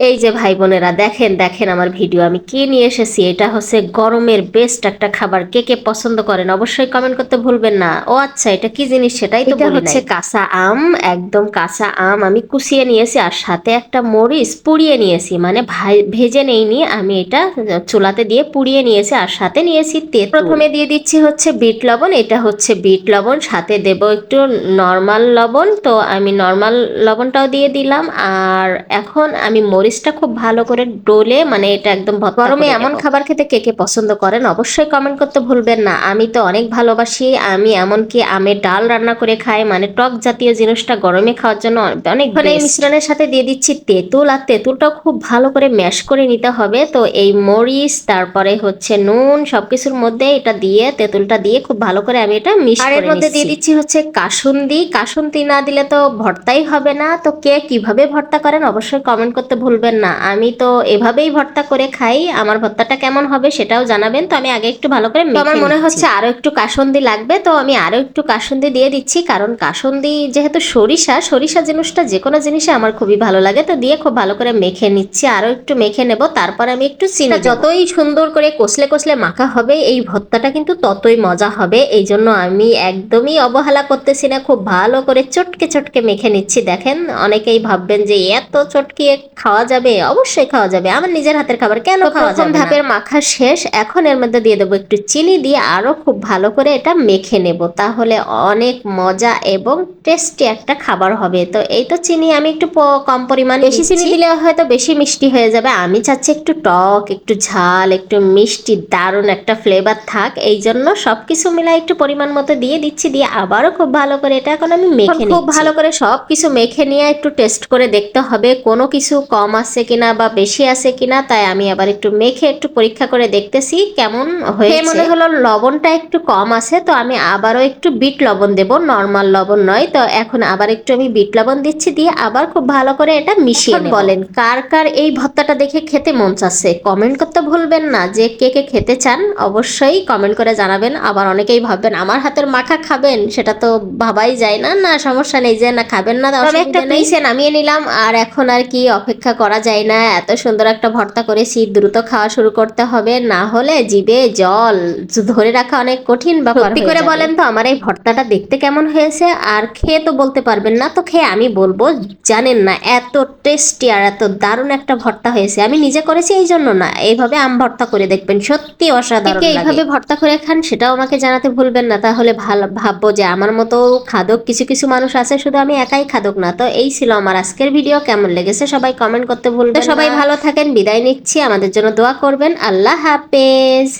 এই যে ভাই বোনেরা দেখেন দেখেন আমার ভিডিও। আমি কি নিয়ে এসেছি? এটা হচ্ছে গরমের বেস্ট একটা খাবার। কে কে পছন্দ করেন অবশ্যই কমেন্ট করতে ভুলবেন না। ও আচ্ছা এটা কি জিনিস সেটাই তো হচ্ছে কাঁচা আম একদম কাঁচা আম আমি কুচিয়ে নিয়েছি আর সাথে একটা মরিচ পুড়িয়ে নিয়েছি। মানে ভাই- ভেজে নেইনি আমি এটা চুলাতে দিয়ে পুড়িয়ে নিয়েছি আর সাথে নিয়েছি তেল প্রথমে দিয়ে দিচ্ছি হচ্ছে বিট লবণ এটা হচ্ছে বিট লবণ। সাথে দেব একটু নর্মাল লবণ। তো আমি নর্মাল লবণটাও দিয়ে দিলাম। আর এখন আমি মরিচটা খুব ভালো করে ডোলে মানে এটা একদম গরমে এমন খাবার খেতে কে কে পছন্দ করেন? অবশ্যই কমেন্ট করতে ভুলবেন না। আমি তো অনেক ভালোবাসি। আমি এমনকি আমের ডাল রান্না করে খাই। মানে টক জাতীয় জিনিসটা গরমে খাওয়ার জন্য অনেক মানে মিশ্রণের সাথে দিয়ে দিচ্ছি তেঁতুল। আর তেঁতুলটাও খুব ভালো করে ম্যাশ করে নিতে হবে। তো এই মরিচ তারপরে হচ্ছে নুন সবকিছুর মধ্যে এটা দিয়ে তেঁতুলটা দিয়ে খুব ভালো করে আমি এটা মিশ আর করে মধ্যে দিয়ে দিচ্ছি হচ্ছে কাসুন্দি। কাসুন্দি না দিলে তো ভর্তাই হবে না। তো কে কীভাবে ভর্তা করেন অবশ্যই কমেন্ট করতে ভুলবেন না। আমি তো এভাবেই ভর্তা করে খাই আমার ভর্তাটা কেমন হবে সেটাও জানাবেন। তো আমি আগে একটু ভালো করে আমার মনে হচ্ছে আরও একটু কাসন্দি লাগবে তো আমি আরও একটু কাসন্দি দিয়ে দিচ্ছি কারণ কাসন্দি যেহেতু সরিষা সরিষা জিনিসটা যে কোনো জিনিসে আমার খুবই ভালো লাগে তো দিয়ে খুব ভালো করে মেখে নিচ্ছি আরও একটু মেখে নেব তারপর আমি একটু চিনি যতই সুন্দর করে কষলে কষলে মাখা হবে এই ভর্তাটা কিন্তু ততই মজা হবে এই জন্য আমি একদমই অবহেলা করতেছি না খুব ভালো করে চটকে চটকে মেখে নিচ্ছি। দেখেন অনেকেই ভাববেন যে এত চটকিয়ে খাওয়া যাবে? অবশ্যই খাওয়া যাবে। আমার নিজের হাতের খাবার কেন খাওয়া যাবে ধাপের মাখা শেষ। এখন এর মধ্যে দিয়ে দেবো একটু চিনি দিয়ে আরও খুব ভালো করে এটা মেখে নেব। তাহলে অনেক মজা এবং টেস্টি একটা খাবার হবে। তো এই তো চিনি আমি একটু কম পরিমাণে বেশি চিনি দিলে হয়তো বেশি মিষ্টি হয়ে যাবে। আমি চাচ্ছি একটু টক একটু ঝাল একটু মিষ্টি দারুণ একটা ফ্লেভার থাক। এই জন্য সবকিছু মিলাই একটু পরিমাণ মতো দিয়ে দিচ্ছি। দিয়ে আবারও খুব ভালো করে এটা এখন আমি মেখে খুব ভালো করে সব কিছু মেখে নিয়ে একটু টেস্ট করে দেখতে হবে। কোনো কিছু কম আছে কিনা বা বেশি আছে কিনা তাই আমি আবার একটু মেখে একটু পরীক্ষা করে দেখতেছি কেমন হয়েছে। মনে হলো লবণটা একটু কম আছে তো আমি আবারও একটু বিট লবণ দেব নর্মাল লবণ নয়। তো এখন আবার একটু আমি বিট লবণ দিচ্ছি দিয়ে আবার খুব ভালো করে এটা মিশিয়ে বলেন কার কার এই ভত্তাটা দেখে খেতে মন চাচ্ছে? কমেন্ট করতে ভুলবেন না যে কে কে খেতে চান অবশ্যই কমেন্ট করে জানাবেন। আবার অনেকেই ভাববেন আমার হাতের মাখা খাবেন? সেটা তো ভাবাই যায় না না সমস্যা নেই যে না খাবেন না একটা নিলাম আর এখন আর কি অপেক্ষা করা যায় না। এত সুন্দর একটা ভর্তা করেছি দ্রুত খাওয়া শুরু করতে হবে না হলে জিভে জল ধরে রাখা অনেক কঠিন বা সত্যি করে করে বলেন তো আমার এই ভর্তাটা দেখতে কেমন হয়েছে? আর খেয়ে তো বলতে পারবেন না তো খেয়ে আমি বলব জানেন না এত টেস্টি আর এত দারুণ একটা ভর্তা হয়েছে। আমি নিজে করেছি এই জন্য না এইভাবে আম ভর্তা করে দেখবেন সত্যি অসাধারণ এইভাবে ভর্তা করে খান সেটাও আমাকে জানাতে ভুলবেন না তাহলে ভালো ভাববো যে আমার মতো খাদক কিছু কিছু মানুষ আছে শুধু আমি একাই খাদক না তো এই ছিল আমার আজকের ভিডিও কেমন লেগেছে সবাই কমেন্ট করতে ভুলবেন সবাই ভালো থাকেন বিদায় নিচ্ছি। আমাদের জন্য দোয়া করবেন। আল্লাহ হাফেজ।